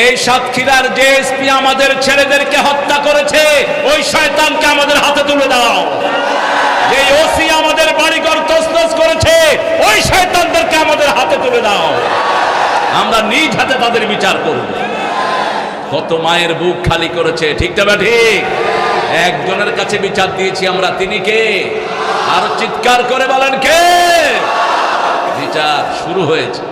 এই সাতক্ষীরার যে এসপি আমাদের ছেলেদেরকে হত্যা করেছে, ওই শয়তানকে আমাদের হাতে তুলে দাও। যে ওসি আমাদের বাড়িঘর তসতস করেছে, ওই শয়তানদেরকে আমাদের হাতে তুলে দাও। আমরা নিজ হাতে তাদের বিচার করব। কত মায়ের বুক খালি করেছে, ঠিক তবে ঠিক একজনের কাছে বিচার দিয়েছি আমরা, তিনি কে? আর চিৎকার করে বলেন কে? বিচার শুরু হয়েছে।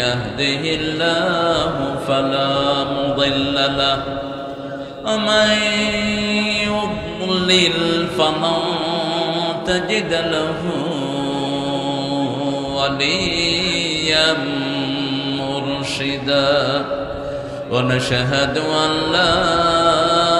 يهده الله فلا مضل له ومن يضلل فلن تجد له وليا مرشدا ونشهد أن لا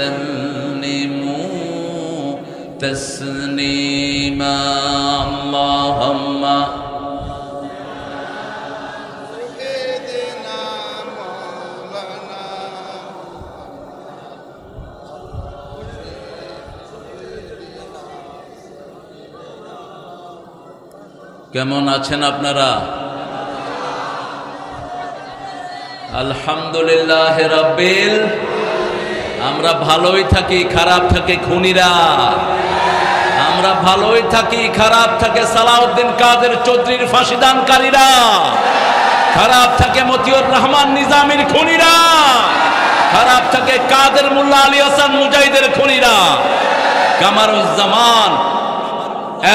وسلموا تسليما اللهم سيدنا مولانا কেমন আছেন আপনারা আলহামদুলিল্লাহ রাব্বিল আমরা ভালোই থাকি, খারাপ থাকে খুনিরা। আমরা ভালোই থাকি, খারাপ থাকে সালাউদ্দিন কাদের চৌধুরীর ফাঁসিদানকারীরা। খারাপ থাকে মতিউর রহমান নিজামির খুনিরা। খারাপ থাকে কাদের মোল্লা আলী হাসান মুজাহিদের খুনিরা। কামারুজ্জামান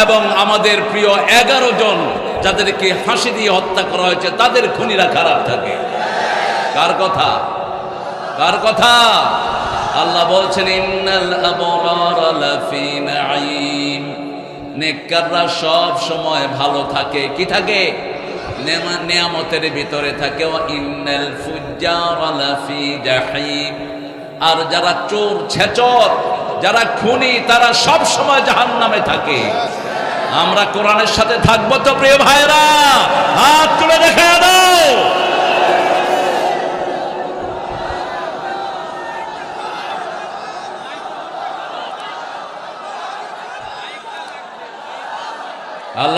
এবং আমাদের প্রিয় এগারো জন যাদেরকে ফাঁসি দিয়ে হত্যা করা হয়েছে, তাদের খুনিরা খারাপ থাকে। কার কথা? কার কথা? আল্লাহ বলছেন, ইন্নাল আবরার লাফি নাঈম। নেককাররা সব সময় ভালো থাকে। কি থাকে? নেমা- নেয়ামতের ভিতরে থাকে। ইন্নাল ফুজ্জার লাফি জাহিম। আর যারা চোর, ছেচর, যারা খুনি, তারা সব সময় জাহান্নামে থাকে। আমরা কোরআনের সাথে থাকব তো, প্রিয় ভাইরা হাত তুলে দেখা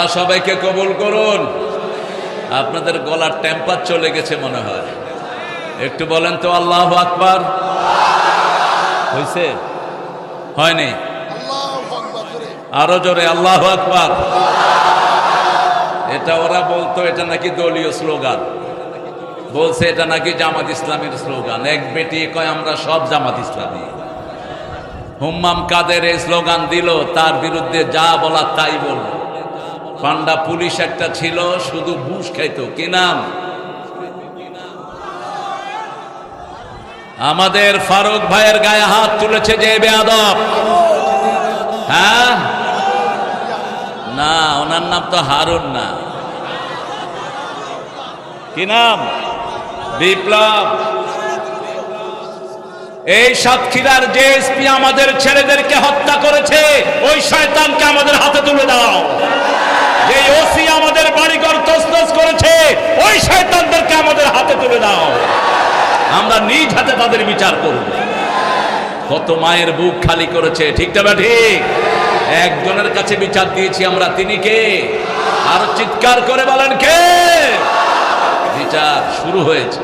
আল্লাহ সবাইকে কবুল করুন। আপনাদের গলার টেম্পার চলে গেছে মনে হয়। একটু বলেন তো, আল্লাহ আকবার। হয়েছে হয়নি? আরও জোরে, আল্লাহ আকবার। এটা ওরা বলতো, এটা নাকি দলীয় স্লোগান। বলছে, এটা নাকি জামাত ইসলামের স্লোগান। এক বেটি কয়, আমরা সব জামাত ইসলামী। হুম্মাম কাদের এই স্লোগান দিল, তার বিরুদ্ধে যা বলা তাই বলল পান্ডা পুলিশ একটা ছিল, শুধু বুশ খাইতো। কি নাম? আমাদের ফারুক ভাইয়ের গায়ে হাত তুলেছে যে বেয়াদব। হ্যাঁ? না, ওনার নাম তো হারুন না। কি নাম? বিপ্লব। এই সাতক্ষীরার যে এসপি আমাদের ছেলেদেরকে হত্যা করেছে, ওই শয়তানকে আমাদের হাতে তুলে দাও। যে ওসি আমাদের বাড়িঘর তসতস করেছে, ওই শয়তানদেরকে আমাদের হাতে তুলে দাও। আমরা নিজ হাতে তাদের বিচার করব। কত মায়ের বুক খালি করেছে, ঠিক না ঠিক? একজনের কাছে বিচার দিয়েছি আমরা, তিনি কে? আর চিৎকার করে বলেন কে? বিচার শুরু হয়েছে।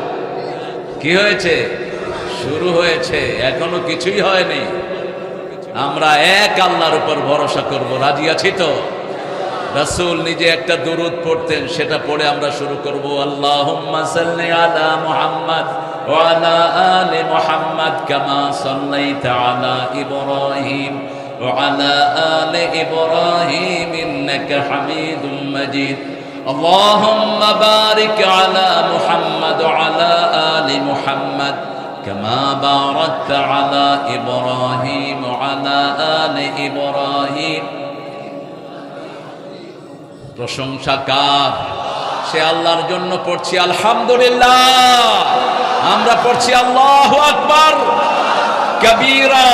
কি হয়েছে? শুরু হয়েছে, এখনও কিছুই হয়নি। আমরা এক আল্লাহর উপর ভরসা করব, রাজি আছি তো? রাসূল নিজে একটা দুরুদ পড়তেন সেটা পড়ে আমরা শুরু করব আল্লাহুম্মা সাল্লি আলা মুহাম্মদ ওয়া আলা আলি মুহাম্মদ কামা সাল্লাইতা আলা ইব্রাহিম ওয়া আলা আলি ইব্রাহিম ইন্নাকা হামিদুম মাজিদ اللهم بارك على محمد وعلى آل محمد كما باركت على إبراهيم وعلى آل إبراهيم প্রশংসা কার সে আল্লাহর জন্য পড়ছি আলহামদুলিল্লাহ আমরা পড়ছি আল্লাহ আকবার কবীরা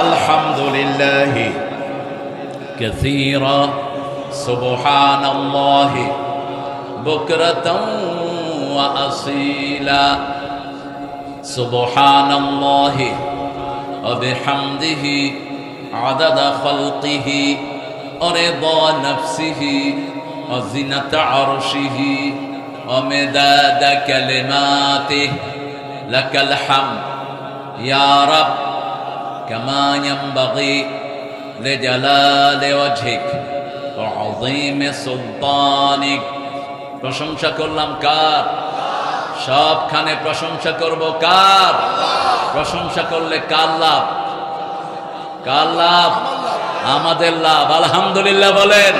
আলহামদুলিল্লাহ كثيرا سبحان الله بكرة وأصيلا سبحان الله وبحمده عدد خلقه ورضا نفسه وزنة عرشه ومداد كلماته لك الحمد يا رب كما ينبغي لجلال وجهك وعظيم سلطانك প্রশংসা করলাম কার সবখানে প্রশংসা করব কার প্রশংসা করলে কার লাভ কার লাভ আমাদের লাভ, আলহামদুলিল্লাহ বলেন।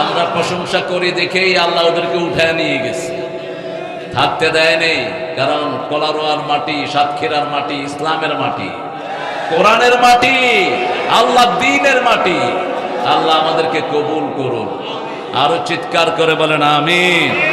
আমরা প্রশংসা করি দেখেই আল্লাহ ওদেরকে উঠায় নিয়ে গেছে। থাকতে দেয় নেই, কারণ কলারোয়ার মাটি, সাতক্ষীরার মাটি, ইসলামের মাটি, কোরআনের মাটি, আল্লাহ দিনের মাটি। আল্লাহ আমাদেরকে কবুল করুন। আরও চিৎকার করে বলেন, আমিন।